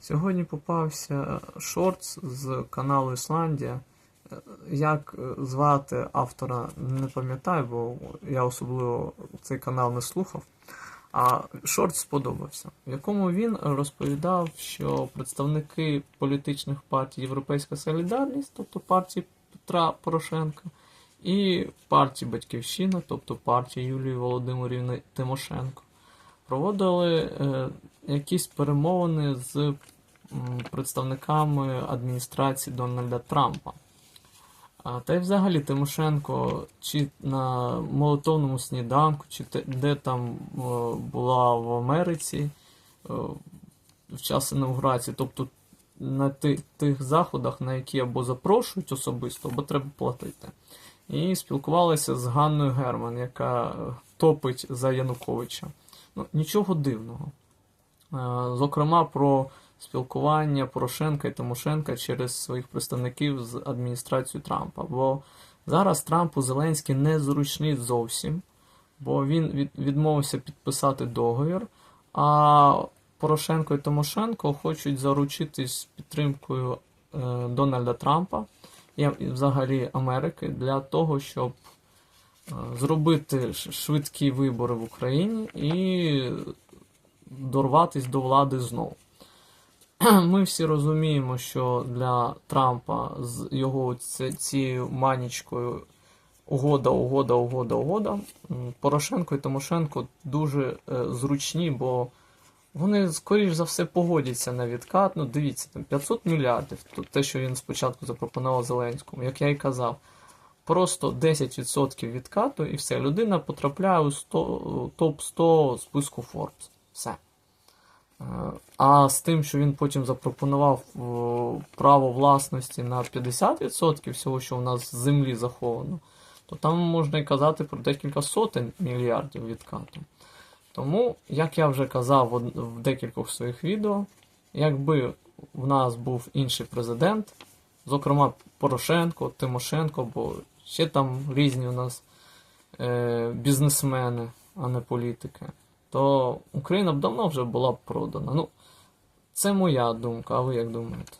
Сьогодні попався шортс з каналу Ісландія. Як звати автора, не пам'ятаю, бо я особливо цей канал не слухав. А шорт сподобався, в якому він розповідав, що представники політичних партій Європейська Солідарність, тобто партії Петра Порошенка, і партії Батьківщина, тобто партії Юлії Володимирівни Тимошенко, проводили е, якісь перемовини з представниками адміністрації Дональда Трампа. Та й взагалі Тимошенко чи на молотовному сніданку, чи де там була в Америці в час інаугурації, тобто на тих заходах, на які або запрошують особисто, або треба платити. І спілкувалися з Ганною Герман, яка топить за Януковича. Ну, нічого дивного. Е, Зокрема, про спілкування Порошенка і Тимошенка через своїх представників з адміністрацією Трампа. Бо зараз Трампу Зеленський незручний зовсім, бо він відмовився підписати договір, а Порошенко і Тимошенко хочуть заручитись підтримкою е, Дональда Трампа і взагалі Америки для того, щоб зробити швидкі вибори в Україні і дорватись до влади знову. Ми всі розуміємо, що для Трампа з його цією манічкою угода, угода, угода, угода. Порошенко і Тимошенко дуже е, зручні, бо вони, скоріш за все, погодяться на відкат. Ну, дивіться, там 500 мільярдів, то те, що він спочатку запропонував Зеленському, як я і казав. Просто 10% відкату і все. Людина потрапляє у 100, топ 100 списку Forbes. Все. Е, А з тим, що він потім запропонував е, право власності на 50% всього, що у нас з землі заховано, то там можна і казати про декілька сотень мільярдів відкату. Тому, як я вже казав в декількох своїх відео, якби в нас був інший президент, зокрема Порошенко, Тимошенко, бо ще там різні у нас е, бізнесмени, а не політики, то Україна б давно вже була б продана. Ну, це моя думка, а ви як думаєте?